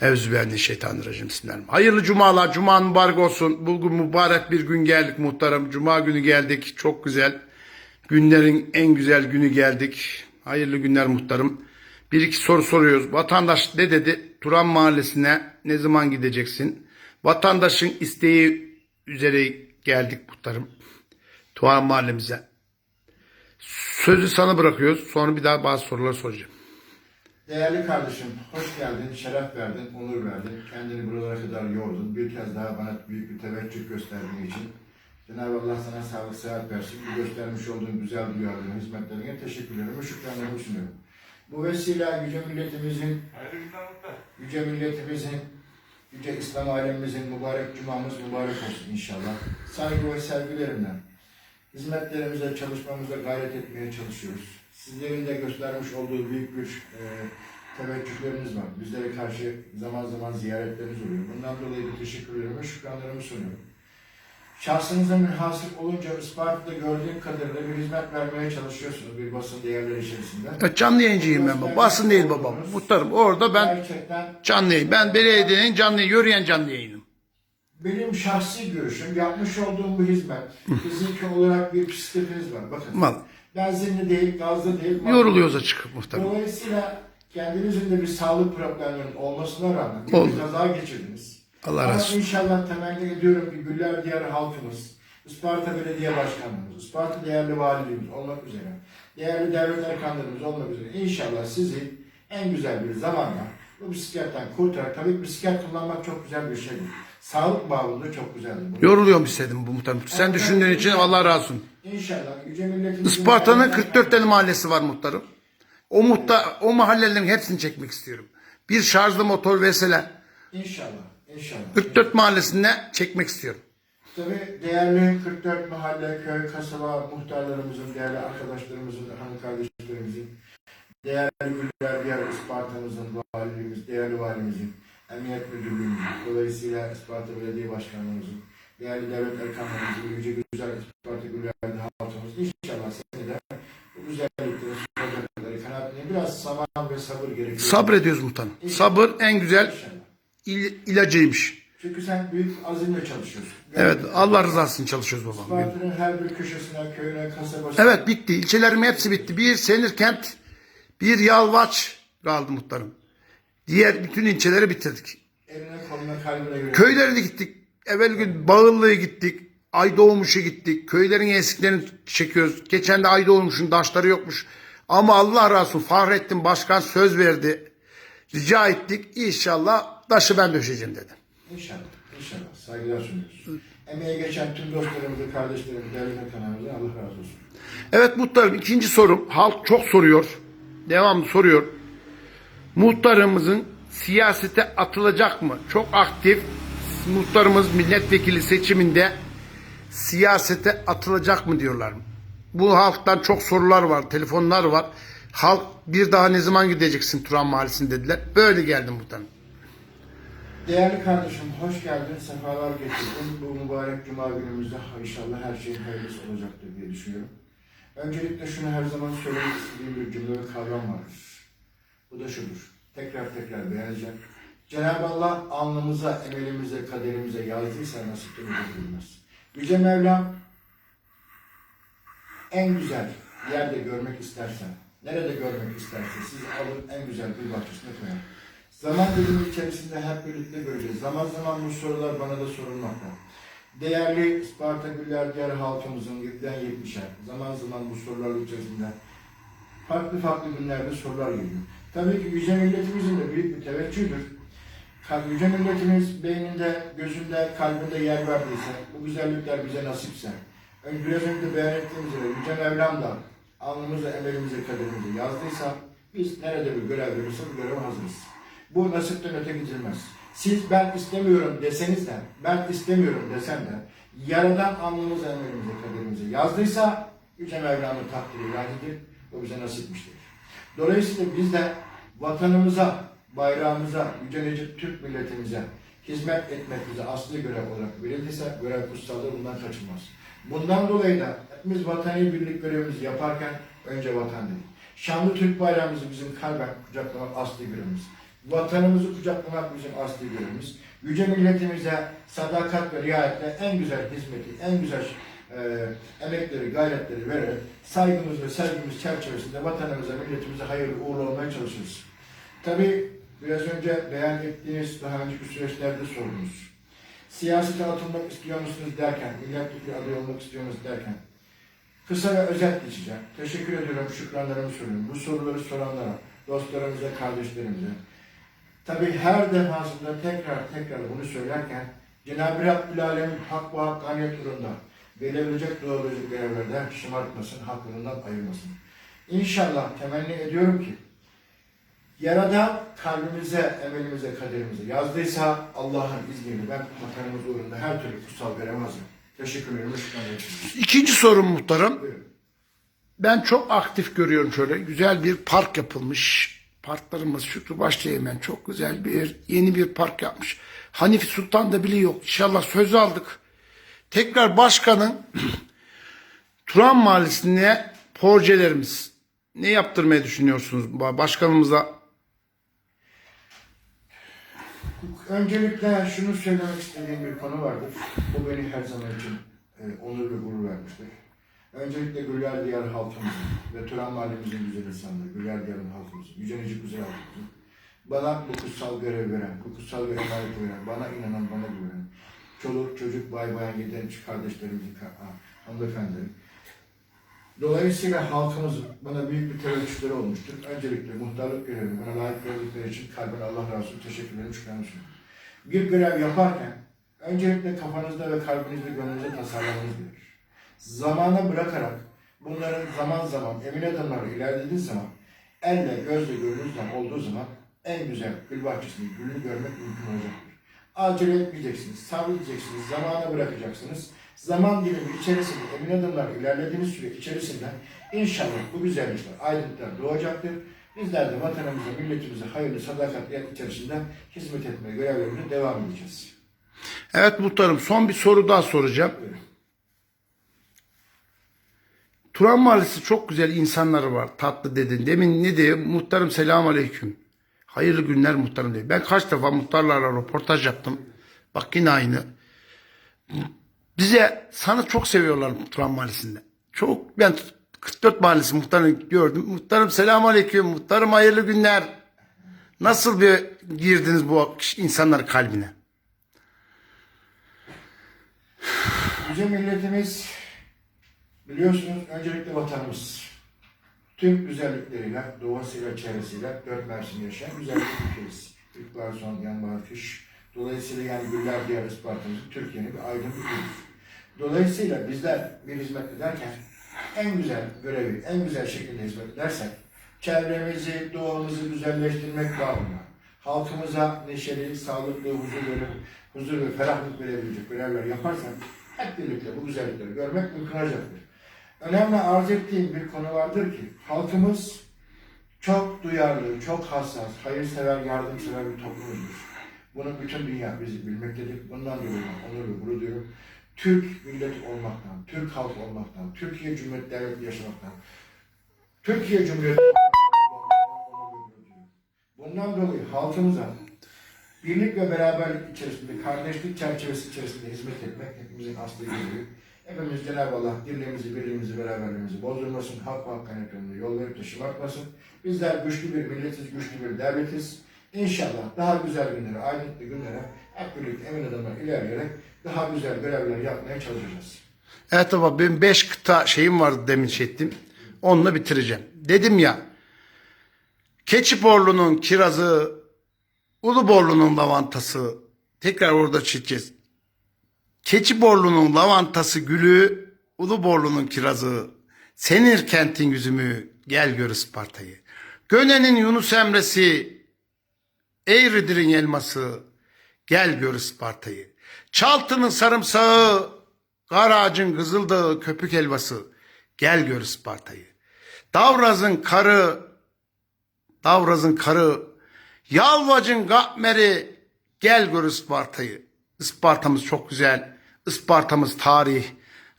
Evzübennişeytanirracim. Bismillahirrahmanirrahim. Hayırlı cumalar. Cuma mübarek olsun. Bugün mübarek bir gün geldik muhtarım. Cuma günü geldik. Çok güzel. Günlerin en güzel günü geldik. Hayırlı günler muhtarım. Bir iki soru soruyoruz. Vatandaş ne dedi? Turan Mahallesi'ne ne zaman gideceksin? Vatandaşın isteği üzere geldik muhtarım. Turan Mahallemize. Sözü sana bırakıyoruz. Sonra bir daha bazı sorular soracağım. Değerli kardeşim, hoş geldin, şeref verdin, onur verdin. Kendini buralara kadar yordun. Bir kez daha bana büyük bir teveccüh gösterdiğin için Cenab-ı Allah sana sağlık, sıhhat versin. Bu göstermiş olduğun güzel duyarlılığın, hizmetlerine teşekkürlerimi ve şükranlarımı sunuyorum. Bu vesile yüce milletimizin, yüce milletimizin, yüce İslam alemimizin mübarek cumamız mübarek olsun inşallah. Saygı ve sevgilerimle hizmetlerimize, çalışmamıza gayret etmeye çalışıyoruz. Sizlerin de göstermiş olduğu büyük bir e, teveccühleriniz var. Bizlere karşı zaman zaman ziyaretleriniz oluyor. Bundan dolayı da teşekkürlerimi ve şükranlarımı sunuyorum. Şahsınıza münhasır olunca Isparta'da gördüğüm kadarıyla bir hizmet vermeye çalışıyorsunuz bir basın değerleri içerisinde. Ya Canlı yayıncıyım ben baba. Basın değil babam. Muhtarım orada ben Gerçekten canlı yayın. Ben belediyenin canlı yürüyen canlı yayınım. benim şahsi görüşüm, yapmış olduğum bu hizmet, fiziki olarak bir bisikletiniz var. Bakın, Mal. Benzinli değil, gazlı değil. Yoruluyoruz açık muhtarım. Dolayısıyla kendinizin de bir sağlık problemlerinin olmasına rağmen bir Oldu. kaza geçirdiniz. Allah Ama razı olsun. inşallah temenni ediyorum ki Güller Diyarı halkımız, Isparta Belediye Başkanlığımız, Isparta değerli valiliğimiz olmak üzere, değerli devlet erkanlarımız olmak üzere inşallah sizi en güzel bir zamanla bu bisikletten kurtarak, tabii bisiklet kullanmak çok güzel bir şeydir. Sağlık bağımlılığı çok güzeldir. Bu. Yoruluyorum istedim bu muhtarım. Sen düşündüğün için Allah razı olsun. İnşallah yüce milletimizin... Isparta'nın 44 tane mahallesi var muhtarım. O muhta, o mahallelerin hepsini çekmek istiyorum. Bir şarjlı motor vesile. İnşallah, inşallah. 44 mahallesinde çekmek istiyorum. Tabii değerli 44 mahalle, köy, kasaba muhtarlarımızın, değerli arkadaşlarımızın, hanım kardeşlerimizin, değerli Güller Diyar Isparta'mızın, valiliğimiz, değerli valimizin, Emniyet Müdürlüğümüzün, dolayısıyla Isparta Belediye Başkanlığımızın, değerli devlet erkanlarımızın, yüce güzel Isparta Güller halkımız, inşallah seni de bu güzellikleri, sürdürmeleri, kanaatine biraz zaman ve sabır gerekiyor. Sabrediyoruz muhtarım. Sabır en güzel İnşallah. il, ilacıymış. Çünkü sen büyük azimle çalışıyorsun. Evet Allah rızası için çalışıyoruz babam. Isparta'nın her bir köşesine, köyüne, kasabasına, Evet bitti. İlçelerim hepsi bitti. Bir Senirkent, bir Yalvaç kaldı muhtarım. Diğer bütün ilçeleri bitirdik. eline koluna kalbine göre. Köylere de gittik. Evvel gün Bağıllı'ya gittik. Aydoğmuş'a gittik. Köylerin eksiklerini çekiyoruz. Geçen de Aydoğmuş'un taşları yokmuş. Ama Allah razı olsun Fahrettin Başkan söz verdi. Rica ettik. İnşallah taşı ben döşeceğim dedi. İnşallah, inşallah. Saygılar sunuyoruz. Emeğe geçen tüm dostlarımızı, kardeşlerimizi, devlet kanalımıza Allah razı olsun. Evet muhtarım ikinci sorum. Halk çok soruyor. Devamlı soruyor. Muhtarımızın siyasete atılacak mı? Çok aktif. Muhtarımız milletvekili seçiminde siyasete atılacak mı diyorlar. Bu halktan çok sorular var, telefonlar var. Halk bir daha ne zaman gideceksin Turan Mahallesi'ne dediler. Böyle geldim muhtarım. Değerli kardeşim, hoş geldin, sefalar getirdin. Bu mübarek cuma günümüzde inşallah her şeyin hayırlısı olacaktır diye düşünüyorum. Öncelikle şunu her zaman söylemek istediğim bir cümle ve kavram vardır. Bu da şudur. Tekrar tekrar beğeneceğim. Cenab-ı Allah alnımıza, emelimize, kaderimize yazdıysa nasipten bilmez. Yüce Mevlam en güzel yerde görmek istersen, nerede görmek isterse siz alın en güzel bir bahçesine koyun. Zaman dilimi içerisinde hep birlikte göreceğiz. Zaman zaman bu sorular bana da sorulmakta. Değerli Isparta Güller Diyarı halkımızın 7'den 70'e zaman zaman bu sorular içerisinde farklı farklı günlerde sorular geliyor. Tabii ki yüce milletimizin de büyük bir teveccühdür. Kal- Yüce milletimiz beyninde, gözünde, kalbinde yer verdiyse, bu güzellikler bize nasipse, biraz önce beyan ettiğimiz üzere Yüce Mevlam da alnımıza, emelimize, kaderimize yazdıysa, biz nerede bir görev verirse bu hazırız. Bu nasipten öte gidilmez. Siz ben istemiyorum deseniz de, ben istemiyorum desem de, Yaradan alnımıza, emelimize, kaderimize yazdıysa, Yüce Mevlam'ın takdiri ilahidir, o bize nasipmiştir. Dolayısıyla biz de vatanımıza, bayrağımıza, Yüce Necip Türk milletimize hizmet etmek bize asli görev olarak verildiyse görev kutsallığı bundan kaçınmaz. Bundan dolayı da hepimiz vatani birlik görevimizi yaparken önce vatan dedik. Şanlı Türk bayrağımızı bizim kalben kucaklamak asli görevimiz. Vatanımızı kucaklamak bizim asli görevimiz. Yüce milletimize sadakat ve riayetle en güzel hizmeti, en güzel e, emekleri, gayretleri vererek saygımız ve sevgimiz çerçevesinde vatanımıza, milletimize hayırlı uğurlu olmaya çalışırız. Tabii biraz önce beyan ettiğiniz daha önceki süreçlerde sordunuz. Siyasete atılmak istiyor musunuz derken, milletvekili adayı olmak istiyor musunuz derken, kısa ve özet geçeceğim. Teşekkür ediyorum, şükranlarımı söylüyorum. Bu soruları soranlara, dostlarımıza, kardeşlerimize. Tabii her defasında tekrar tekrar bunu söylerken, Cenab-ı Rabbül Alem hak ve hakkaniyet uğrunda verilebilecek doğrulayacak görevlerden şımartmasın, hakkından ayırmasın. İnşallah temenni ediyorum ki, Yaradan kalbimize, emelimize, kaderimize yazdıysa Allah'ın izniyle ben vatanımız uğrunda her türlü kutsal hazırım. Teşekkür ederim. İkinci sorum muhtarım. Buyurun. Ben çok aktif görüyorum şöyle. Güzel bir park yapılmış. Parklarımız Şükrü Başteğmen çok güzel bir yeni bir park yapmış. Hanifi Sultan da biliyor. İnşallah söz aldık. Tekrar başkanın Turan Mahallesi'ne projelerimiz ne yaptırmayı düşünüyorsunuz? Başkanımıza Öncelikle şunu söylemek istediğim bir konu vardır. Bu beni her zaman için e, onur ve gurur vermiştir. Öncelikle Güller Diyar halkımızın ve Turan Mahallemizin güzel insanları, Güller Diyar'ın halkımızın, Yücenecik Güzel halkımızın bana bu kutsal görev veren, bu kutsal bir emanet veren, bana inanan, bana güvenen, çoluk, çocuk, bay bayan, genç kardeşlerimizin, ka- ha, hanımefendilerin, Dolayısıyla halkımızın bana büyük bir teveccühleri olmuştur. Öncelikle muhtarlık görevini bana layık gördükleri için kalben Allah razı olsun teşekkürlerimi şükranı sunuyorum. Bir görev yaparken öncelikle kafanızda ve kalbinizde gönlünüzde tasarlamanız gerekir. Zamana bırakarak bunların zaman zaman emin adımlarla ilerlediğiniz zaman elle gözle gördüğünüz zaman olduğu zaman en güzel gül bahçesinin gülünü görmek mümkün olacaktır. Acele etmeyeceksiniz, sabredeceksiniz, zamana bırakacaksınız. Zaman dilimi içerisinde emin adımlarla ilerlediğiniz süre içerisinde inşallah bu güzellikler, aydınlıklar doğacaktır. Bizler de vatanımıza, milletimize hayırlı, sadakatli içerisinde hizmet etmeye görevlerimize devam edeceğiz. Evet muhtarım son bir soru daha soracağım. Buyurun. Turan Mahallesi çok güzel insanları var. Tatlı dedin. Demin ne diye? Muhtarım selam aleyküm. Hayırlı günler muhtarım diye. Ben kaç defa muhtarlarla röportaj yaptım. Bak yine aynı. Bize sana çok seviyorlar Turan Mahallesi'nde. Çok ben 44 Mahallesi muhtarını gördüm. Muhtarım selam aleyküm. Muhtarım hayırlı günler. Nasıl bir girdiniz bu insanların kalbine? Yüce milletimiz biliyorsunuz öncelikle vatanımız. Tüm güzellikleriyle, doğasıyla, çevresiyle dört mevsim yaşayan güzel bir ülkeyiz. İlkbahar, son, yanbahar, kış. Dolayısıyla yani güller diğer Isparta'mızın Türkiye'nin bir aydın ülkesi. Dolayısıyla bizler bir hizmet ederken en güzel görevi, en güzel şekilde hizmet edersek çevremizi, doğamızı güzelleştirmek bağımlı. Halkımıza neşeli, sağlıklı, huzur, verip, huzur ve ferahlık verebilecek görevler yaparsak hep birlikte bu güzellikleri görmek mümkün olacaktır. Önemli arz ettiğim bir konu vardır ki halkımız çok duyarlı, çok hassas, hayırsever, yardımsever bir toplumuzdur. Bunu bütün dünya bizi bilmektedir. Bundan dolayı ben onur ve gurur duyuyorum. Türk milleti olmaktan, Türk halkı olmaktan, Türkiye Cumhuriyeti Devleti yaşamaktan, Türkiye Cumhuriyeti Bundan dolayı halkımıza birlik ve beraberlik içerisinde, kardeşlik çerçevesi içerisinde hizmet etmek hepimizin aslı görevi. Hepimiz Cenab-ı Allah dirliğimizi, birliğimizi, beraberliğimizi bozdurmasın, halk ve hakkaniyetlerini yollayıp da şımartmasın. Bizler güçlü bir milletiz, güçlü bir devletiz. İnşallah daha güzel günlere, aydınlıklı günlere hep birlikte emin adımlar ilerleyerek daha güzel görevler yapmaya çalışacağız. Evet baba benim 5 kıta şeyim vardı demin şey ettim. Onunla bitireceğim. Dedim ya Keçiborlu'nun kirazı, Uluborlu'nun lavantası. Tekrar orada çizeceğiz. Keçiborlu'nun lavantası gülü, Uluborlu'nun kirazı. Senir kentin yüzümü, gel gör Isparta'yı. Göne'nin Yunus Emre'si, Eğridir'in elması, gel gör Isparta'yı. Çaltı'nın sarımsağı, Karağacın kızıldağı köpük helvası, gel gör Isparta'yı. Davraz'ın karı, Davraz'ın karı, Yalvacın gapmeri, gel gör Isparta'yı. Isparta'mız çok güzel, Isparta'mız tarih,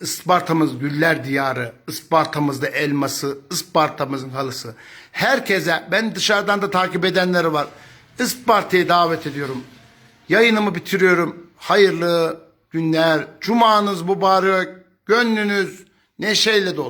Isparta'mız güller diyarı, Isparta'mızda elması, Isparta'mızın halısı. Herkese, ben dışarıdan da takip edenleri var. Isparta'ya davet ediyorum. Yayınımı bitiriyorum. Hayırlı günler. Cumanız mübarek. Gönlünüz neşeyle dolsun.